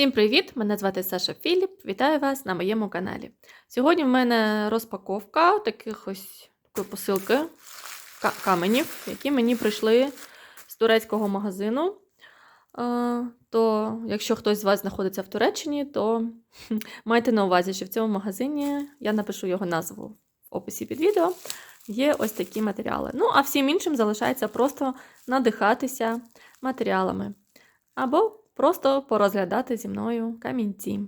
Всім привіт! Мене звати Саша Філіп. Вітаю вас на моєму каналі. Сьогодні в мене розпаковка таких ось такої посилки каменів, які мені прийшли з турецького магазину. То, якщо хтось з вас знаходиться в Туреччині, то майте на увазі, що в цьому магазині я напишу його назву в описі під відео. Є ось такі матеріали. Ну, а всім іншим залишається просто надихатися матеріалами. Або просто порозглядати зі мною камінці.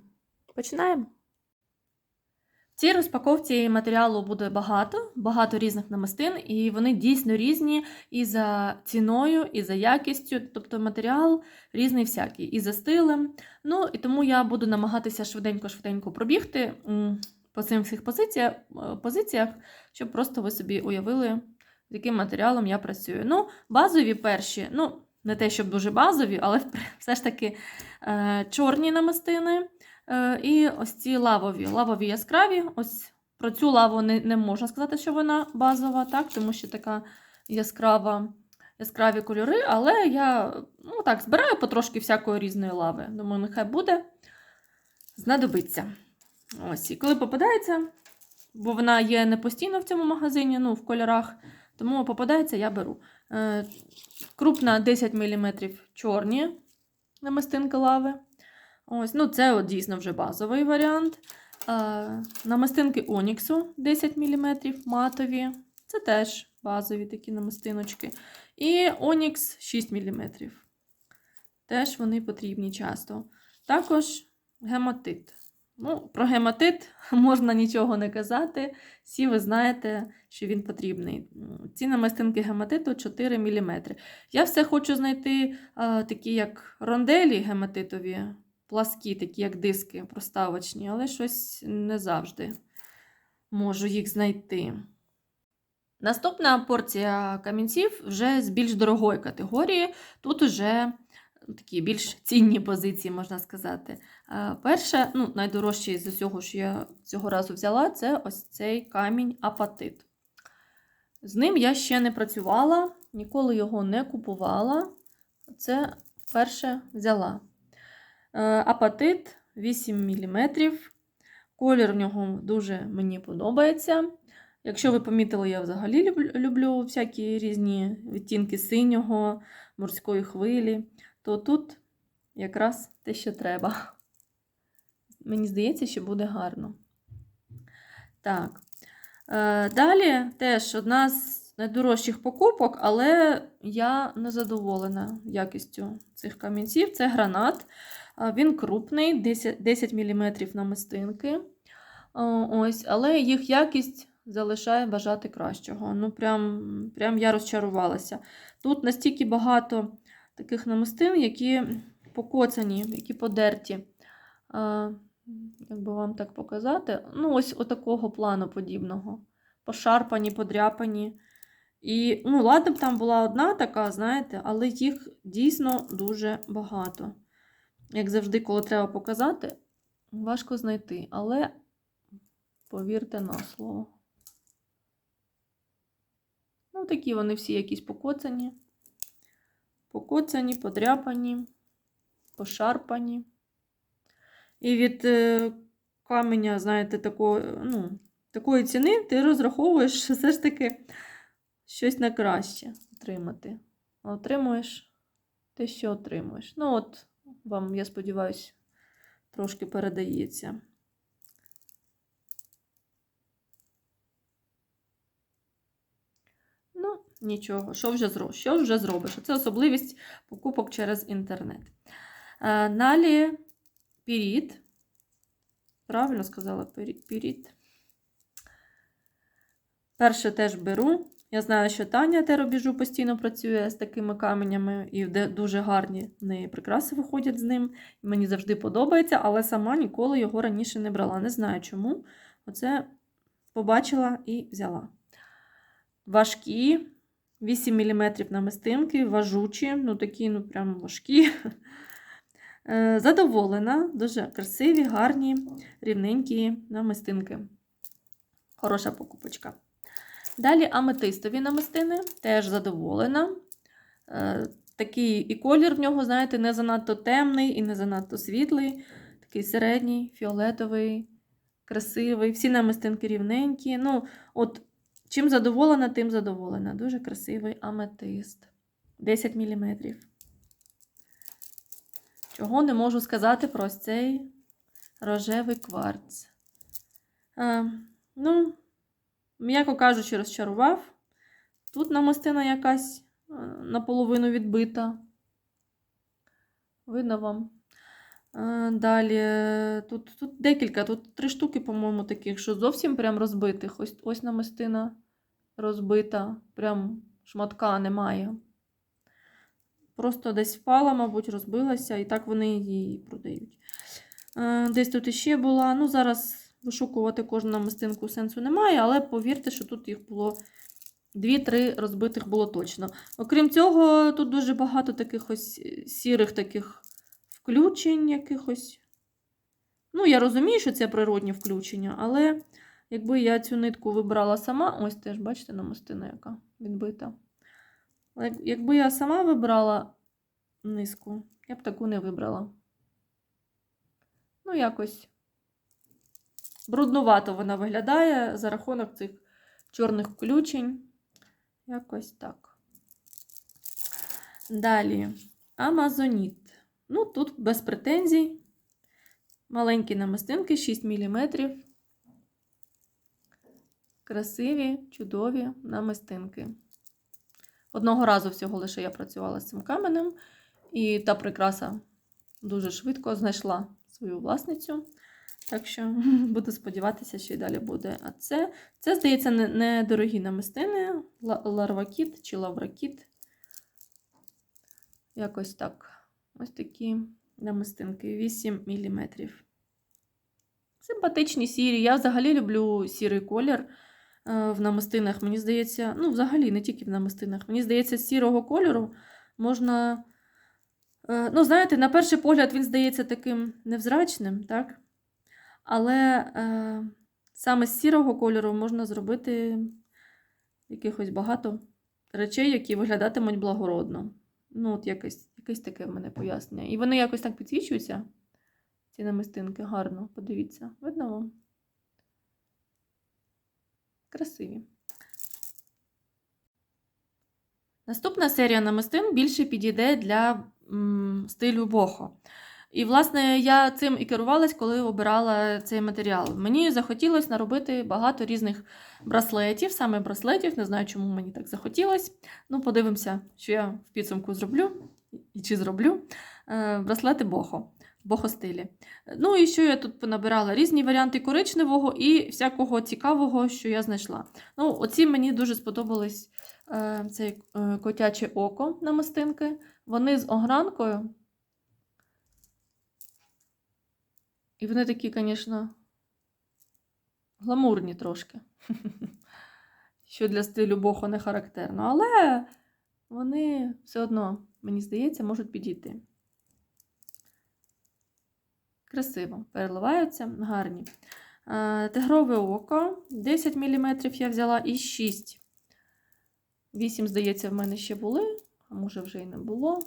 Починаємо. В цій розпаковці матеріалу буде багато, багато різних намистин, і вони дійсно різні і за ціною, і за якістю. Тобто матеріал різний всякий, і за стилем. Ну і тому я буду намагатися швиденько-швиденько пробігти по цим всіх позиціях, позиціях, щоб просто ви собі уявили, з яким матеріалом я працюю. Ну, базові перші, ну, не те, щоб дуже базові, але все ж таки е, чорні намистини. Е, і ось ці лавові, лавові яскраві. Ось про цю лаву не, не можна сказати, що вона базова, так, тому що така яскрава, яскраві кольори. Але я ну, так, збираю потрошки всякої різної лави. Думаю, нехай буде. Знадобиться. Ось, і коли попадається, бо вона є не постійно в цьому магазині, ну, в кольорах, тому попадається, я беру. Крупна 10 мм чорні намистинки лави. Ось, ну Це от дійсно вже базовий варіант. Е, намистинки Оніксу 10 мм матові. Це теж базові такі намистиночки. І Онікс 6 мм. Теж вони потрібні часто. Також гематит. Ну, Про гематит можна нічого не казати. Всі ви знаєте, що він потрібний. Ці намистинки гематиту 4 мм. Я все хочу знайти а, такі, як ронделі гематитові, пласкі, такі, як диски проставочні, але щось не завжди можу їх знайти. Наступна порція камінців вже з більш дорогої категорії. Тут уже такі більш цінні позиції, можна сказати. Е, Перше, ну, найдорожчий з усього, що я цього разу взяла, це ось цей камінь апатит. З ним я ще не працювала, ніколи його не купувала. Це перше взяла. Е, Апатит 8 мм. Колір в нього дуже мені подобається. Якщо ви помітили, я взагалі люблю всякі різні відтінки синього, морської хвилі, то тут якраз те, що треба. Мені здається, що буде гарно. Так. Е, Далі теж одна з найдорожчих покупок, але я не задоволена якістю цих камінців. Це гранат. Е, Він крупний, 10, 10 мм намистинки. Е, Ось, але їх якість залишає бажати кращого. Ну, прям, прям я розчарувалася. Тут настільки багато таких намистин, які покоцані, які подерті. Як би вам так показати? Ну, ось отакого плану подібного. Пошарпані, подряпані. І, ну, ладно б там була одна така, знаєте, але їх дійсно дуже багато. Як завжди, коли треба показати, важко знайти. Але повірте на слово. Ну, такі вони всі якісь покоцані. Покоцані, подряпані, пошарпані. І від е, каменя, знаєте, такої, ну, такої ціни ти розраховуєш все ж таки щось на краще отримати. Отримуєш те, що отримуєш. Ну, от, вам, я сподіваюся, трошки передається. Ну, нічого, що вже зробиш? Що вже зробиш? Це особливість покупок через інтернет. Е, Далі піріт. Правильно сказала піріт. Перше теж беру. Я знаю, що Таня теробіжу постійно працює з такими каменями, і дуже гарні в неї прикраси виходять з ним. Мені завжди подобається, але сама ніколи його раніше не брала. Не знаю чому. Оце побачила і взяла. Важкі, 8 мм намистинки, важучі, ну такі, ну прям важкі. Е, Задоволена, дуже красиві, гарні, рівненькі намистинки. Хороша покупочка. Далі аметистові намистини, теж задоволена. Е, такий і колір в нього, знаєте, не занадто темний і не занадто світлий. Такий середній, фіолетовий, красивий. Всі намистинки рівненькі. Ну, от, чим задоволена, тим задоволена. Дуже красивий аметист. 10 мм. Чого не можу сказати про цей рожевий кварц. А, ну, м'яко кажучи, розчарував. Тут намистина якась наполовину відбита. Видно вам. А, Далі е, тут, тут декілька, тут три штуки, по-моєму, таких, що зовсім прям розбитих. Ось, ось намистина розбита, прям шматка немає. Просто десь впала, мабуть, розбилася, і так вони її продають. Е, Десь тут іще була. Ну, зараз вишукувати кожну намистинку сенсу немає, але повірте, що тут їх було 2-3 розбитих було точно. Окрім цього, тут дуже багато таких ось е, сірих таких включень якихось. Ну, я розумію, що це природні включення, але якби я цю нитку вибрала сама, ось теж, бачите, намистина яка відбита. Якби я сама вибрала низку, я б таку не вибрала. Ну, якось бруднувато вона виглядає за рахунок цих чорних включень. Якось так. Далі. Амазоніт. Ну, тут без претензій. Маленькі намистинки, 6 мм. Красиві, чудові намистинки. Одного разу всього лише я працювала з цим каменем, і та прикраса дуже швидко знайшла свою власницю. Так що буду сподіватися, що і далі буде. А це, це здається, не, не намистини. Ларвакіт чи лавракіт. Якось так. Ось такі намистинки 8 мм. Симпатичні сірі. Я взагалі люблю сірий колір е, в намистинах. Мені здається, ну, взагалі, не тільки в намистинах. Мені здається, з сірого кольору можна. е, Ну, знаєте, на перший погляд він здається таким невзрачним, так? Але е, саме з сірого кольору можна зробити якихось багато речей, які виглядатимуть благородно. Ну, от якесь, якесь таке в мене пояснення. І вони якось так підсвічуються, ці намистинки, гарно, подивіться. Видно вам? Красиві. Наступна серія намистин більше підійде для м, стилю бохо. І, власне, я цим і керувалась, коли обирала цей матеріал. Мені захотілося наробити багато різних браслетів, саме браслетів. Не знаю, чому мені так захотілося. Ну, подивимося, що я в підсумку зроблю і чи зроблю. Е, Браслети бохо, бохо стилі. Ну і що я тут понабирала? Різні варіанти коричневого і всякого цікавого, що я знайшла. Ну, оці мені дуже сподобались е, цей е, котяче око намистинки. Вони з огранкою. І вони такі, звісно, гламурні трошки. Що для стилю бохо не характерно. Але вони все одно, мені здається, можуть підійти. Красиво переливаються, гарні. Е, Тигрове око. 10 мм я взяла і 6. 8, здається, в мене ще були, а може вже й не було,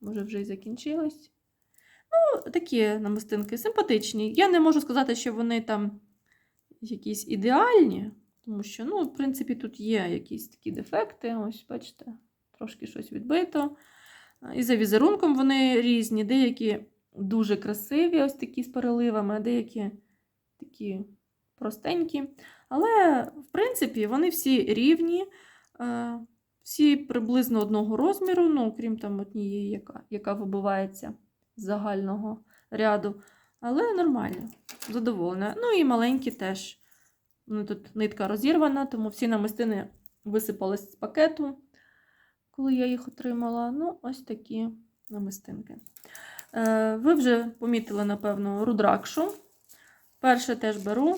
може вже й закінчилось. Ну, такі намистинки симпатичні. Я не можу сказати, що вони там якісь ідеальні, тому що, ну, в принципі, тут є якісь такі дефекти. Ось, бачите, трошки щось відбито. І за візерунком вони різні, деякі дуже красиві, ось такі з переливами, а деякі такі простенькі. Але, в принципі, вони всі рівні, всі приблизно одного розміру, ну, окрім там однієї, яка, яка вибивається загального ряду. Але нормально, задоволена. Ну і маленькі теж. Ну, тут нитка розірвана, тому всі намистини висипались з пакету, коли я їх отримала. Ну, ось такі намистинки. Е, ви вже помітили, напевно, рудракшу. Перше теж беру,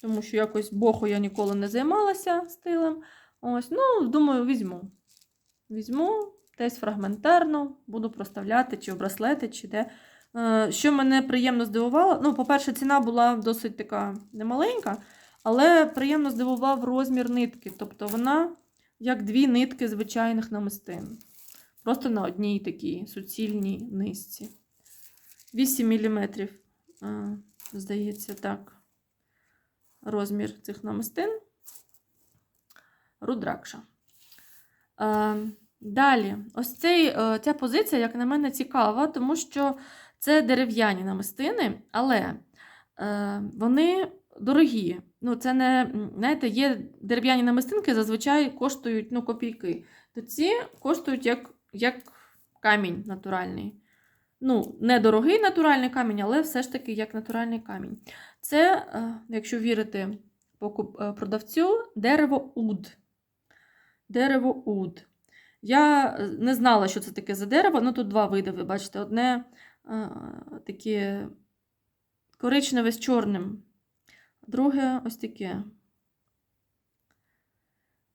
тому що якось боху я ніколи не займалася стилем. Ось, ну, думаю, візьму. Візьму десь фрагментарно, буду проставляти чи в браслети, чи де. Е, Що мене приємно здивувало, ну, по-перше, ціна була досить така немаленька, але приємно здивував розмір нитки. Тобто вона як дві нитки звичайних намистин. Просто на одній такій суцільній низці. 8 мм, здається, так. Розмір цих намистин. Рудракша. Далі, ось цей, е, ця позиція, як на мене, цікава, тому що це дерев'яні намистини, але е, вони дорогі. Ну, це не, знаєте, є дерев'яні намистинки, зазвичай коштують ну, копійки. То ці коштують як, як камінь натуральний. Ну, не дорогий натуральний камінь, але все ж таки як натуральний камінь. Це, е, якщо вірити продавцю, дерево уд. Дерево уд. Я е, не знала, що це таке за дерево. Ну, тут два види, ви бачите. Одне е, таке коричневе з чорним, друге ось таке.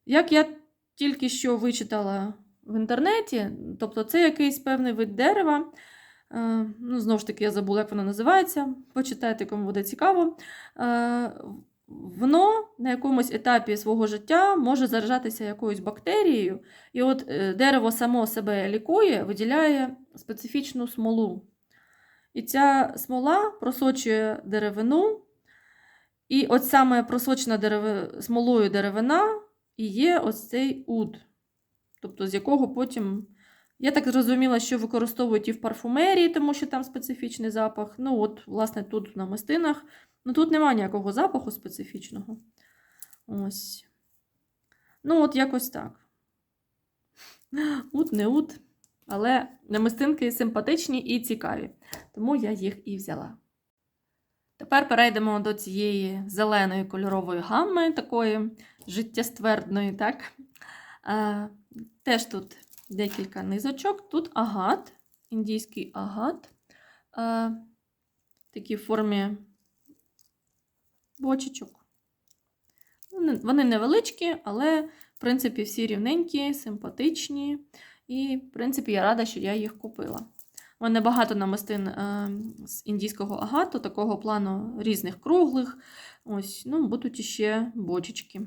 Як я тільки що вичитала в інтернеті, тобто це якийсь певний вид дерева. Е, Ну, знову ж таки, я забула, як воно називається. Почитайте, кому буде цікаво. Воно на якомусь етапі свого життя може заражатися якоюсь бактерією, і от е, дерево само себе лікує, виділяє специфічну смолу. І ця смола просочує деревину, і от саме просочена дерев... смолою деревина і є ось цей уд, тобто з якого потім. Я так зрозуміла, що використовують і в парфумерії, тому що там специфічний запах. Ну, от, власне, тут на мистинах. Ну, тут немає ніякого запаху специфічного. Ось. Ну, от якось так. Ут, не ут. Але намистинки симпатичні і цікаві. Тому я їх і взяла. Тепер перейдемо до цієї зеленої кольорової гамми, такої життєствердної, так? А, теж тут декілька низочок. Тут агат, індійський агат. А, такі в формі бочечок. Вони, вони невеличкі, але, в принципі, всі рівненькі, симпатичні. І, в принципі, я рада, що я їх купила. У мене багато намистин е, з індійського агату, такого плану різних круглих. Ось, ну, будуть іще бочечки.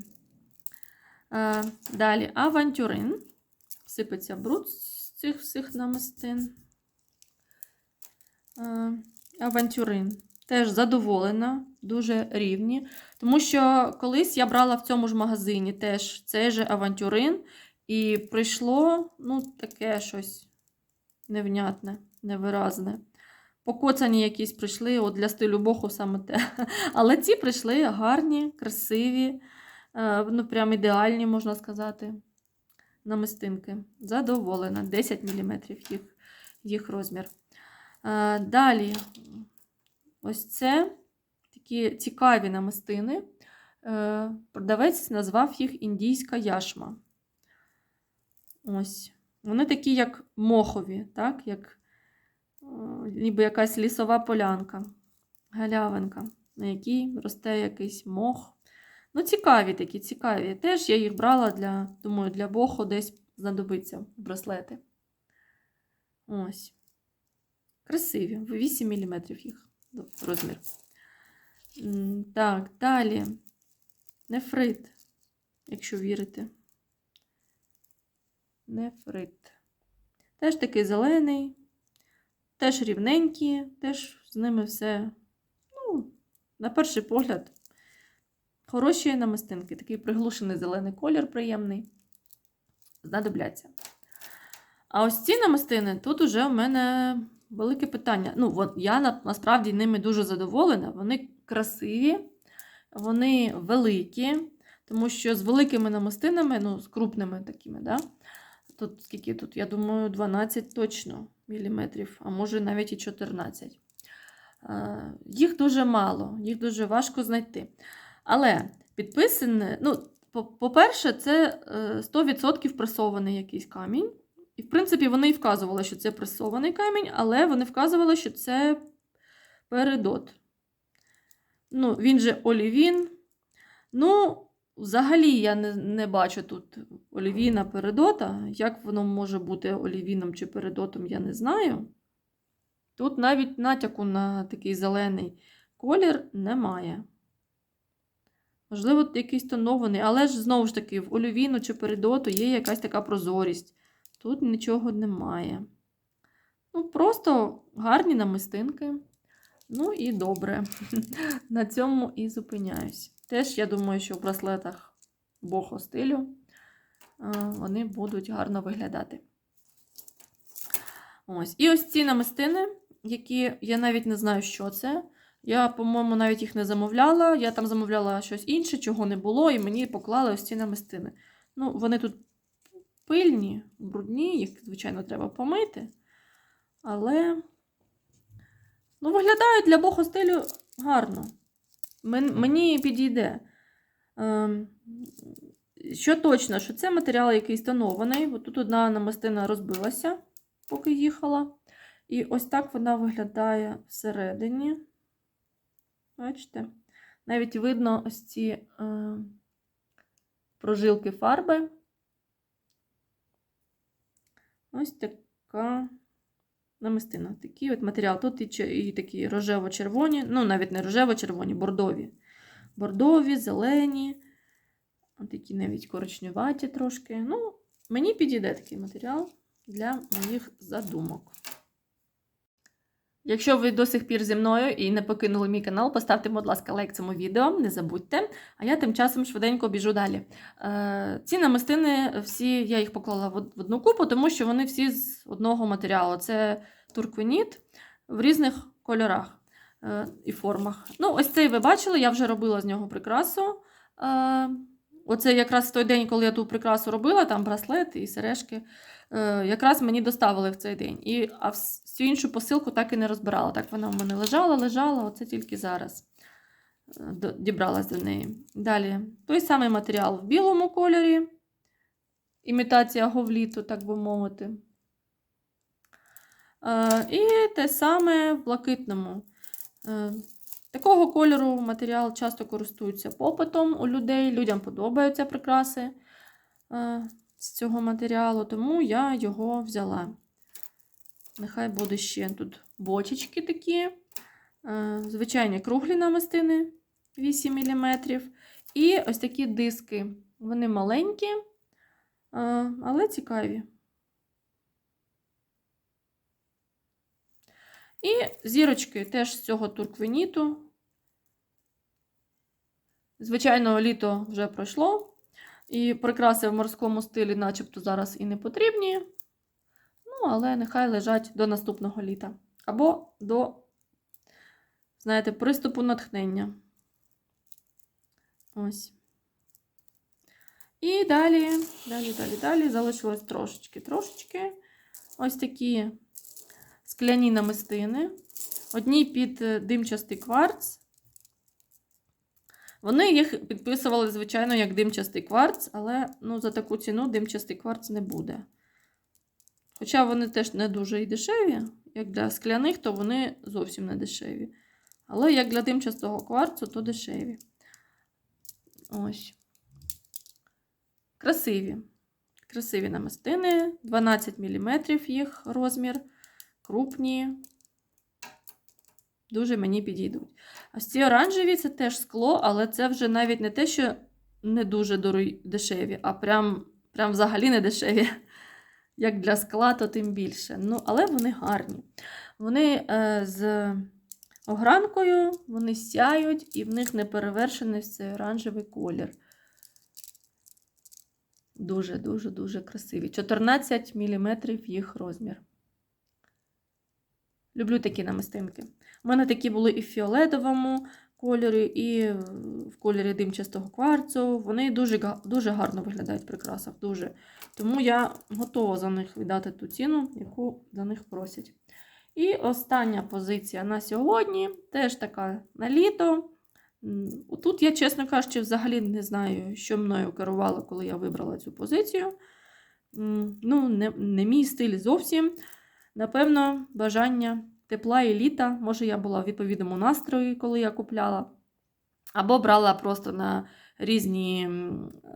Е, далі авантюрин. Сипеться бруд з цих всіх намистин. Е, авантюрин. Теж задоволена, дуже рівні. Тому що колись я брала в цьому ж магазині теж цей же авантюрин, і прийшло ну, таке щось невнятне, невиразне. Покоцані якісь прийшли, от для стилю боху саме те. Але ці прийшли гарні, красиві, е, ну прям ідеальні, можна сказати, намистинки. Задоволена. 10 мм їх, їх розмір. Е, Далі, ось це такі цікаві намистини. Е, Продавець назвав їх індійська яшма. Ось. Вони такі, як мохові, так? як е, ніби якась лісова полянка, галявинка, на якій росте якийсь мох. Ну, цікаві такі, цікаві. Теж я їх брала для, думаю, для боху десь знадобиться браслети. Ось. Красиві. 8 мм їх розмір. Так, далі. Нефрит, якщо вірите. Нефрит. Теж такий зелений, теж рівненький, теж з ними все, ну, на перший погляд, хороші намистинки. Такий приглушений зелений колір приємний. Знадобляться. А ось ці намистини, тут уже в мене велике питання. Ну, я насправді ними дуже задоволена. Вони красиві, вони великі, тому що з великими намистинами, ну, з крупними такими, да? Тут скільки тут, я думаю, 12 точно міліметрів, а може навіть і 14. Е, Їх дуже мало, їх дуже важко знайти. Але підписане, ну, по- по-перше, це е, 100% пресований якийсь камінь. І, в принципі, вони і вказували, що це пресований камінь, але вони вказували, що це передот. Ну, він же олівін. Ну, взагалі, я не, не бачу тут олівіна передота. Як воно може бути олівіном чи передотом, я не знаю. Тут навіть натяку на такий зелений колір немає. Можливо, якийсь тонований, але ж знову ж таки, в олівіну чи передоту є якась така прозорість. тут нічого немає. Ну, просто гарні намистинки. Ну і добре. На цьому і зупиняюсь. Теж, я думаю, що в браслетах бохо стилю вони будуть гарно виглядати. Ось. І ось ці намистини, які я навіть не знаю, що це. Я, по-моєму, навіть їх не замовляла. Я там замовляла щось інше, чого не було, і мені поклали ось ці намистини. Ну, вони тут пильні, брудні, їх, звичайно, треба помити. Але ну, виглядають для бохо стилю гарно. Мен- Мені підійде. Ем, Що точно, що це матеріал, який тонований. От Тут одна намистина розбилася, поки їхала. І ось так вона виглядає всередині. Бачите? Навіть видно ось ці е, прожилки фарби. Ось така намистина. Такий от матеріал. Тут і, такі рожево-червоні, ну, навіть не рожево-червоні, бордові. Бордові, зелені, такі навіть коричневаті трошки. Ну, мені підійде такий матеріал для моїх задумок. Якщо ви до сих пір зі мною і не покинули мій канал, поставте, будь ласка, лайк цьому відео, не забудьте. А я тим часом швиденько біжу далі. Е, ці намистини, всі, я їх поклала в одну купу, тому що вони всі з одного матеріалу. Це турквеніт в різних кольорах е, і формах. Ну, ось цей ви бачили, я вже робила з нього прикрасу. Оце якраз в той день, коли я ту прикрасу робила, там браслет і сережки. Е, якраз мені доставили в цей день. І, а всю іншу посилку так і не розбирала. Так вона в мене лежала, лежала, оце тільки зараз е, дібралась до неї. Далі той самий матеріал в білому кольорі, імітація говліту, так би мовити. Е, і те саме в блакитному. Такого кольору матеріал часто користується попитом у людей. Людям подобаються прикраси е, з цього матеріалу, тому я його взяла. Нехай буде ще тут бочечки такі, е, звичайні круглі намистини 8 мм. І ось такі диски. Вони маленькі, е, але цікаві. І зірочки теж з цього турквеніту. Звичайно, літо вже пройшло. І прикраси в морському стилі, начебто, зараз і не потрібні. Ну, але нехай лежать до наступного літа. Або до, знаєте, приступу натхнення. Ось. І далі, далі, далі, далі залишилось трошечки, трошечки. Ось такі скляні намистини. Одні під е, димчастий кварц. Вони їх підписували, звичайно, як димчастий кварц, але ну, за таку ціну димчастий кварц не буде. Хоча вони теж не дуже і дешеві. Як для скляних, то вони зовсім не дешеві. Але як для димчастого кварцу, то дешеві. Ось. Красиві. Красиві намистини. 12 мм їх розмір. Крупні. Дуже мені підійдуть. Ось ці оранжеві це теж скло, але це вже навіть не те, що не дуже дешеві, а прям, прям взагалі не дешеві. Як для скла, то тим більше. Ну, але вони гарні. Вони е, з огранкою, вони сяють, і в них не перевершений цей оранжевий колір. Дуже-дуже дуже красиві. 14 мм їх розмір. Люблю такі намистинки. У мене такі були і в фіолетовому кольорі, і в кольорі димчастого кварцу. Вони дуже, дуже гарно виглядають в прикрасах. Дуже. Тому я готова за них віддати ту ціну, яку за них просять. І остання позиція на сьогодні теж така на літо. Тут я, чесно кажучи, взагалі не знаю, що мною керувало, коли я вибрала цю позицію. Ну, не, не мій стиль зовсім. Напевно, бажання тепла і літа. Може, я була в відповідному настрої, коли я купляла. Або брала просто на різні,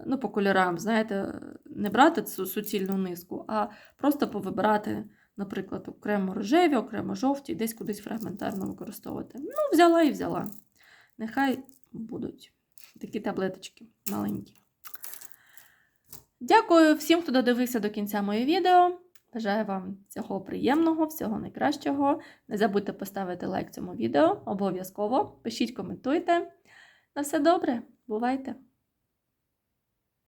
ну, по кольорам, знаєте, не брати цю суцільну низку, а просто повибирати, наприклад, окремо рожеві, окремо жовті, десь кудись фрагментарно використовувати. Ну, взяла і взяла. Нехай будуть такі таблеточки маленькі. Дякую всім, хто додивився до кінця моє відео. Бажаю вам всього приємного, всього найкращого. Не забудьте поставити лайк цьому відео, обов'язково. Пишіть, коментуйте. На все добре, бувайте!